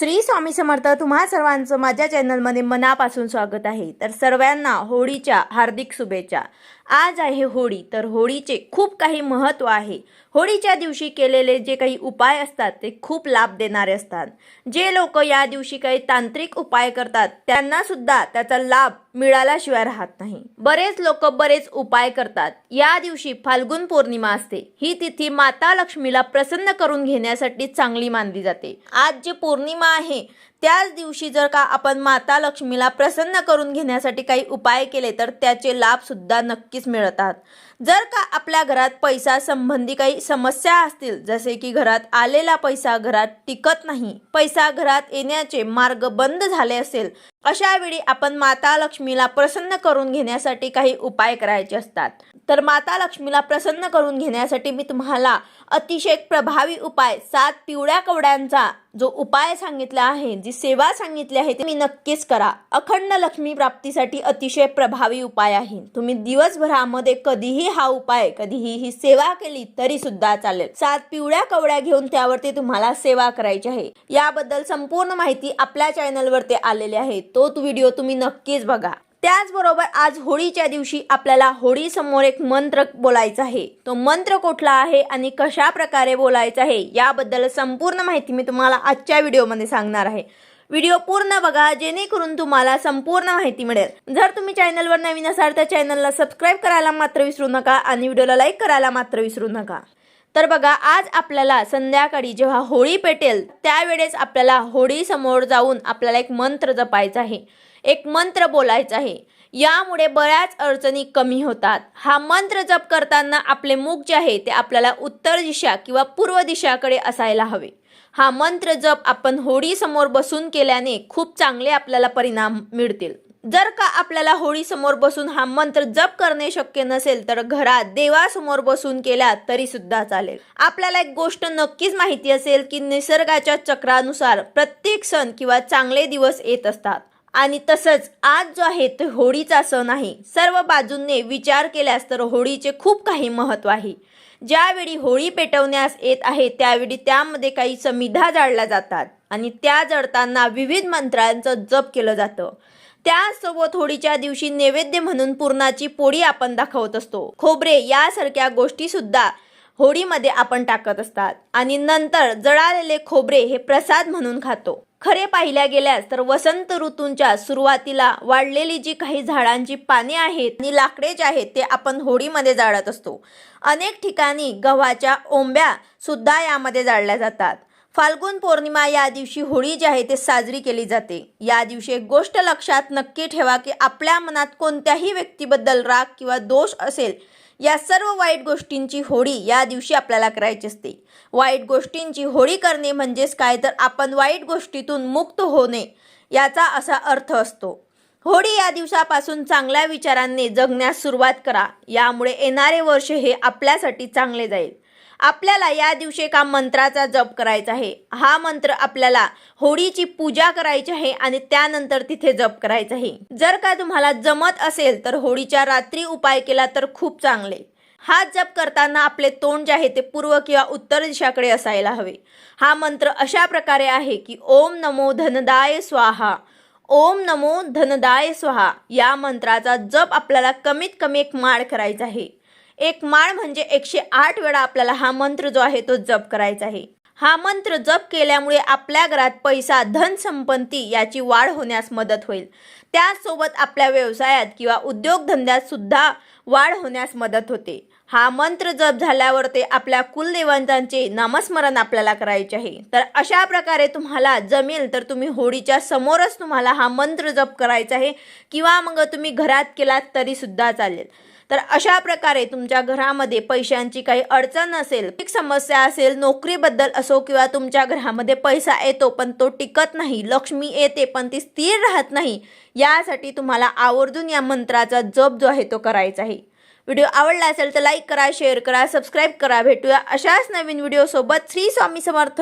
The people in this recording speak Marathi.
श्री स्वामी समर्थ तुम्हा सर्वांचं माझ्या चॅनलमध्ये मनापासून स्वागत आहे. तर सर्वांना होळीच्या हार्दिक शुभेच्छा. आज आहे होळी. तर होळीचे खूप काही महत्त्व आहे. होळीच्या दिवशी केलेले जे काही उपाय असतात ते खूप लाभ देणारे असतात. जे लोक या दिवशी काही तांत्रिक उपाय करतात त्यांना सुद्धा त्याचा लाभ मिळाल्याशिवाय राहत नाही. बरेच लोक बरेच उपाय करतात. या दिवशी फाल्गुन पौर्णिमा असते. ही तिथी माता लक्ष्मीला प्रसन्न करून घेण्यासाठी चांगली मानली जाते. आज जे पौर्णिमा आहे त्याच दिवशी जर का आपण माता लक्ष्मीला प्रसन्न करून घेण्यासाठी काही उपाय केले तर त्याचे लाभ सुद्धा नक्कीच मिळतात. जर का आपल्या घरात पैसा संबंधी काही समस्या असतील जसे की घरात आलेला पैसा घरात टिकत नाही पैसा घरात येण्याचे मार्ग बंद झाले असेल अशा वेळी आपण माता लक्ष्मीला प्रसन्न करून घेण्यासाठी काही उपाय करायचे असतात. तर माता लक्ष्मीला प्रसन्न करून घेण्यासाठी मी तुम्हाला अतिशय प्रभावी उपाय सात पिवळ्या कवड्यांचा जो उपाय सांगितला आहे जी सेवा सांगितली आहे ती मी नक्कीच करा. अखंड लक्ष्मी प्राप्तीसाठी अतिशय प्रभावी उपाय आहे. तुम्ही दिवसभरामध्ये कधीही हा उपाय कधीही ही सेवा केली तरी सुद्धा चालेल. सात पिवळ्या कवड्या घेऊन त्यावरती तुम्हाला सेवा करायची आहे. याबद्दल संपूर्ण माहिती आपल्या चॅनलवरती आलेली आहे. तो व्हिडिओ तुम्ही नक्कीच बघा. त्याचबरोबर आज होळीच्या दिवशी आपल्याला होळी समोर एक मंत्र बोलायचा आहे. तो मंत्र कुठला आहे आणि कशा प्रकारे बोलायचा आहे याबद्दल संपूर्ण माहिती मी तुम्हाला आजच्या व्हिडिओमध्ये सांगणार आहे. व्हिडिओ पूर्ण बघा जेणेकरून तुम्हाला संपूर्ण माहिती मिळेल. जर तुम्ही चॅनलवर नवीन असाल तर चॅनलला सबस्क्राईब करायला मात्र विसरू नका आणि व्हिडिओला लाईक करायला मात्र विसरू नका. तर बघा आज आपल्याला संध्याकाळी जेव्हा होळी पेटेल त्यावेळेस आपल्याला होळीसमोर जाऊन आपल्याला एक मंत्र जपायचा आहे. एक मंत्र बोलायचा आहे. यामुळे बऱ्याच अडचणी कमी होतात. हा मंत्र जप करताना आपले मुख जे आहे ते आपल्याला उत्तर दिशा किंवा पूर्व दिशाकडे असायला हवे. हा मंत्र जप आपण होळीसमोर बसून केल्याने खूप चांगले आपल्याला परिणाम मिळतील. जर का आपल्याला होळी समोर बसून हा मंत्र जप करणे शक्य नसेल तर घरात देवासमोर बसून केल्या तरी सुद्धा चालेल. आपल्याला एक गोष्ट नक्कीच माहिती असेल की निसर्गाच्या चक्रानुसार प्रत्येक सण किंवा चांगले दिवस येत असतात. आणि तसंच आज जो आहे तो होळीचा सण आहे. सर्व बाजूंनी विचार केल्यास तर होळीचे खूप काही महत्त्व आहे. ज्यावेळी होळी पेटवण्यास येत आहे त्यावेळी त्यामध्ये काही समिधा जाळल्या जातात. आणि त्या जळताना विविध मंत्रांचं जप केलं जातं. त्यासोबत होळीच्या दिवशी नैवेद्य म्हणून पुरणाची पोळी आपण दाखवत असतो. खोबरे यासारख्या गोष्टी सुद्धा होळीमध्ये आपण टाकत असतात. आणि नंतर जळालेले खोबरे हे प्रसाद म्हणून खातो. खरे पाहिल्या गेल्यास तर वसंत ऋतूंच्या सुरुवातीला वाढलेली जी काही झाडांची पाने आहेत आणि लाकडे जे आहेत ते आपण होळीमध्ये जाळत असतो. अनेक ठिकाणी गव्हाच्या ओंब्या सुद्धा यामध्ये जाळल्या जातात. फाल्गुन पौर्णिमा या दिवशी होळी जी आहे ते साजरी केली जाते. या दिवशी एक गोष्ट लक्षात नक्की ठेवा की आपल्या मनात कोणत्याही व्यक्तीबद्दल राग किंवा दोष असेल या सर्व वाईट गोष्टींची होळी या दिवशी आपल्याला करायची असते. वाईट गोष्टींची होळी करणे म्हणजेच काय? तर आपण वाईट गोष्टीतून मुक्त होणे याचा असा अर्थ असतो. होळी या दिवसापासून चांगल्या विचारांनी जगण्यास सुरुवात करा. यामुळे येणारे वर्ष हे आपल्यासाठी चांगले जाईल. आपल्याला या दिवशी एका मंत्राचा जप करायचा आहे. हा मंत्र आपल्याला होळीची पूजा करायची आहे आणि त्यानंतर तिथे जप करायचा आहे. जर का तुम्हाला जमत असेल तर होळीच्या रात्री उपाय केला तर खूप चांगले. हा जप करताना आपले तोंड जे आहे ते पूर्व किंवा उत्तर दिशाकडे असायला हवे. हा मंत्र अशा प्रकारे आहे की ओम नमो धनदाय स्वाहा. ओम नमो धनदाय स्वाहा. या मंत्राचा जप आपल्याला कमीत कमी एक माळ करायचा आहे. एक माळ म्हणजे एकशे आठ वेळा आपल्याला हा मंत्र जो आहे तो जप करायचा आहे. हा मंत्र जप केल्यामुळे आपल्या घरात पैसा धन संपत्ती याची वाढ होण्यास मदत होईल. त्यासोबत आपल्या व्यवसायात किंवा उद्योगधंद्यात सुद्धा वाढ होण्यास मदत होते. हा मंत्र जप झाल्यावर ते आपल्या कुलदेवतांचे नामस्मरण आपल्याला करायचे आहे. तर अशा प्रकारे तुम्हाला जमेल तर तुम्ही होळीच्या समोरच तुम्हाला हा मंत्र जप करायचा आहे. किंवा मग तुम्ही घरात केलात तरीसुद्धा चालेल. तर अशा प्रकारे तुमच्या घरामध्ये पैशांची काही अडचण असेल एक समस्या असेल नोकरीबद्दल असो किंवा तुमच्या घरामध्ये पैसा येतो पण तो टिकत नाही लक्ष्मी येते पण ती स्थिर राहत नाही यासाठी तुम्हाला आवर्जून या मंत्राचा जप जो आहे तो करायचा आहे. व्हिडिओ आवडला असेल तर लाईक करा शेअर करा सबस्क्राईब करा. भेटूया अशाच नवीन व्हिडिओसोबत. श्री स्वामी समर्थ.